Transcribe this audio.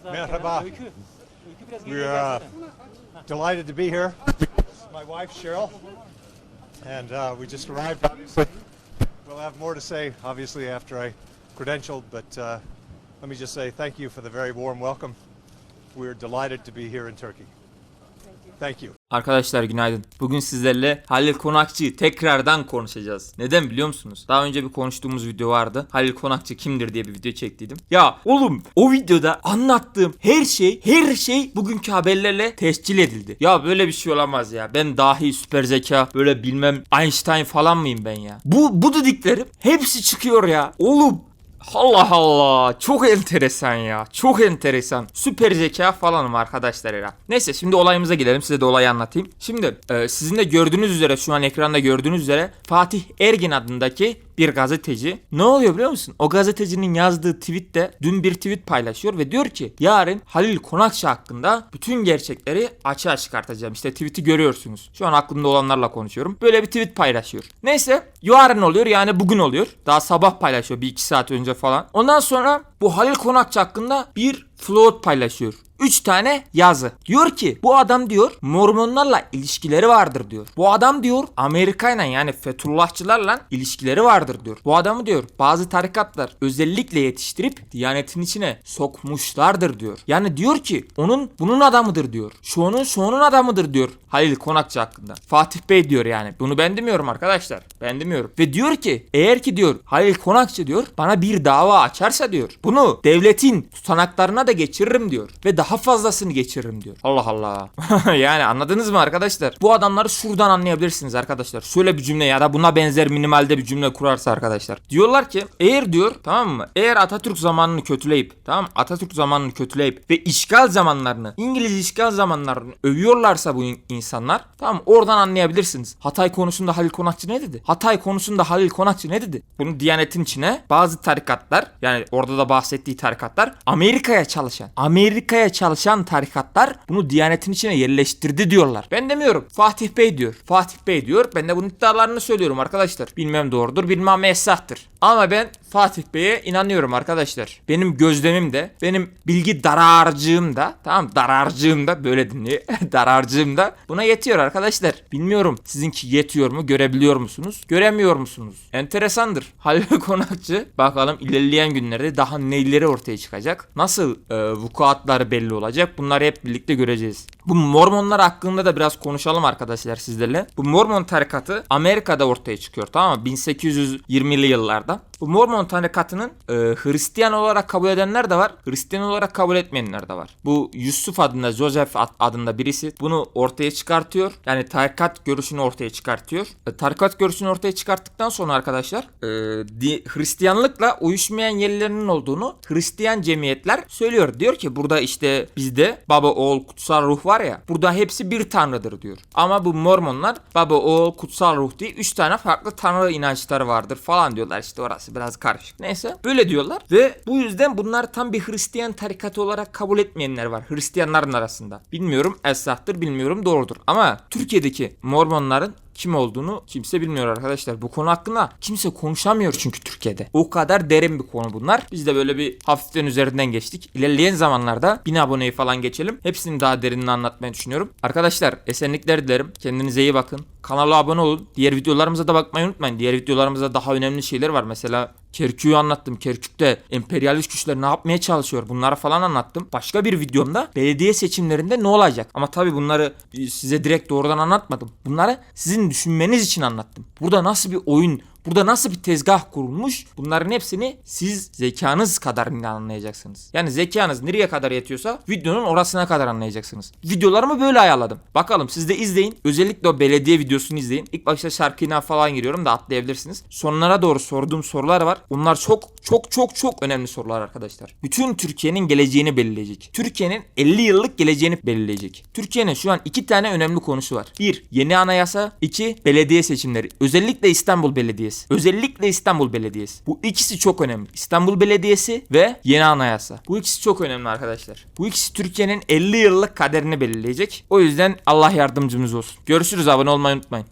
Merhaba. We're uh, delighted to be here. My wife Cheryl, and uh, we just arrived. Obviously, we'll have more to say, obviously, after I credentialed. But uh, let me just say thank you for the very warm welcome. We're delighted to be here in Turkey. Thank you. Arkadaşlar günaydın. Bugün sizlerle Halil Konakçı'yı tekrardan konuşacağız. Neden biliyor musunuz? Daha önce bir konuştuğumuz video vardı. Halil Konakçı kimdir diye bir video çektiydim. Ya oğlum o videoda anlattığım her şey her şey bugünkü haberlerle tescil edildi. Ya böyle bir şey olamaz ya. Ben dahi süper zeka böyle bilmem Einstein falan mıyım ben ya? Bu bu dediklerim hepsi çıkıyor ya. Oğlum Allah Allah çok enteresan ya çok enteresan süper zeka falanım arkadaşlar ya. Neyse şimdi olayımıza gidelim size de olayı anlatayım. Şimdi e, sizin de gördüğünüz üzere şu an ekranda gördüğünüz üzere Fatih Ergin adındaki bir gazeteci ne oluyor biliyor musun? O gazetecinin yazdığı tweette dün bir tweet paylaşıyor ve diyor ki yarın Halil Konakçı hakkında bütün gerçekleri açığa çıkartacağım. İşte tweet'i görüyorsunuz. Şu an aklımda olanlarla konuşuyorum. Böyle bir tweet paylaşıyor. Neyse yarın oluyor yani bugün oluyor. Daha sabah paylaşıyor bir iki saat önce falan. Ondan sonra bu Halil Konakçı hakkında bir float paylaşıyor. 3 tane yazı. Diyor ki bu adam diyor Mormonlarla ilişkileri vardır diyor. Bu adam diyor Amerika'yla yani Fethullahçılarla ilişkileri vardır diyor. Bu adamı diyor bazı tarikatlar özellikle yetiştirip Diyanetin içine sokmuşlardır diyor. Yani diyor ki onun bunun adamıdır diyor. Şu onun şu onun adamıdır diyor Halil Konakçı hakkında. Fatih Bey diyor yani. Bunu ben demiyorum arkadaşlar. Ben demiyorum. Ve diyor ki eğer ki diyor Halil Konakçı diyor bana bir dava açarsa diyor bunu devletin tutanaklarına da geçiririm diyor. Ve daha fazlasını geçiririm diyor. Allah Allah. yani anladınız mı arkadaşlar? Bu adamları şuradan anlayabilirsiniz arkadaşlar. Şöyle bir cümle ya da buna benzer minimalde bir cümle kurarsa arkadaşlar. Diyorlar ki eğer diyor tamam mı? Eğer Atatürk zamanını kötüleyip tamam mı? Atatürk zamanını kötüleyip ve işgal zamanlarını İngiliz işgal zamanlarını övüyorlarsa bu in- insanlar tamam? Oradan anlayabilirsiniz. Hatay konusunda Halil Konakçı ne dedi? Hatay konusunda Halil Konakçı ne dedi? Bunu Diyanet'in içine bazı tarikatlar yani orada da bahsettiği tarikatlar Amerika'ya çalışan Amerika'ya çalışan tarikatlar bunu Diyanet'in içine yerleştirdi diyorlar. Ben demiyorum. Fatih Bey diyor. Fatih Bey diyor. Ben de bunun iddialarını söylüyorum arkadaşlar. Bilmem doğrudur, bilmem esahtır. Ama ben Fatih Bey'e inanıyorum arkadaşlar. Benim gözlemim de, benim bilgi dararcığım da, tamam dararcığım da böyle dinliyor. dararcığım da buna yetiyor arkadaşlar. Bilmiyorum sizinki yetiyor mu, görebiliyor musunuz? Göremiyor musunuz? Enteresandır. Halil Konakçı bakalım ilerleyen günlerde daha neyleri ortaya çıkacak? Nasıl e, vukuatları belli olacak? Bunları hep birlikte göreceğiz. Bu Mormonlar hakkında da biraz konuşalım arkadaşlar sizlerle. Bu Mormon tarikatı Amerika'da ortaya çıkıyor tamam mı? 1820'li yıllarda. Bu Mormon tarikatının e, Hristiyan olarak kabul edenler de var. Hristiyan olarak kabul etmeyenler de var. Bu Yusuf adında, Joseph ad- adında birisi bunu ortaya çıkartıyor. Yani tarikat görüşünü ortaya çıkartıyor. E, tarikat görüşünü ortaya çıkarttıktan sonra arkadaşlar e, di- Hristiyanlıkla uyuşmayan yerlerinin olduğunu Hristiyan cemiyetler söylüyor. Diyor ki burada işte bizde baba oğul kutsal ruh var ya burada hepsi bir tanrıdır diyor. Ama bu Mormonlar baba oğul kutsal ruh diye 3 tane farklı tanrı inançları vardır falan diyorlar işte orası biraz karışık. Neyse böyle diyorlar ve bu yüzden bunlar tam bir Hristiyan tarikatı olarak kabul etmeyenler var Hristiyanların arasında. Bilmiyorum esahtır bilmiyorum doğrudur ama Türkiye'deki Mormonların kim olduğunu kimse bilmiyor arkadaşlar. Bu konu hakkında kimse konuşamıyor çünkü Türkiye'de. O kadar derin bir konu bunlar. Biz de böyle bir hafiften üzerinden geçtik. İlerleyen zamanlarda 1000 aboneyi falan geçelim. Hepsini daha derinini anlatmayı düşünüyorum. Arkadaşlar esenlikler dilerim. Kendinize iyi bakın. Kanala abone olun. Diğer videolarımıza da bakmayı unutmayın. Diğer videolarımızda daha önemli şeyler var. Mesela Kerkük'ü anlattım. Kerkük'te emperyalist güçler ne yapmaya çalışıyor bunları falan anlattım. Başka bir videomda belediye seçimlerinde ne olacak? Ama tabii bunları size direkt doğrudan anlatmadım. Bunları sizin düşünmeniz için anlattım. Burada nasıl bir oyun Burada nasıl bir tezgah kurulmuş? Bunların hepsini siz zekanız kadar anlayacaksınız. Yani zekanız nereye kadar yetiyorsa videonun orasına kadar anlayacaksınız. Videolarımı böyle ayarladım. Bakalım siz de izleyin. Özellikle o belediye videosunu izleyin. İlk başta şarkıyla falan giriyorum da atlayabilirsiniz. Sonlara doğru sorduğum sorular var. Onlar çok çok çok çok önemli sorular arkadaşlar. Bütün Türkiye'nin geleceğini belirleyecek. Türkiye'nin 50 yıllık geleceğini belirleyecek. Türkiye'nin şu an iki tane önemli konusu var. Bir, yeni anayasa. iki belediye seçimleri. Özellikle İstanbul Belediyesi. Özellikle İstanbul Belediyesi. Bu ikisi çok önemli. İstanbul Belediyesi ve yeni anayasa. Bu ikisi çok önemli arkadaşlar. Bu ikisi Türkiye'nin 50 yıllık kaderini belirleyecek. O yüzden Allah yardımcımız olsun. Görüşürüz abone olmayı unutmayın.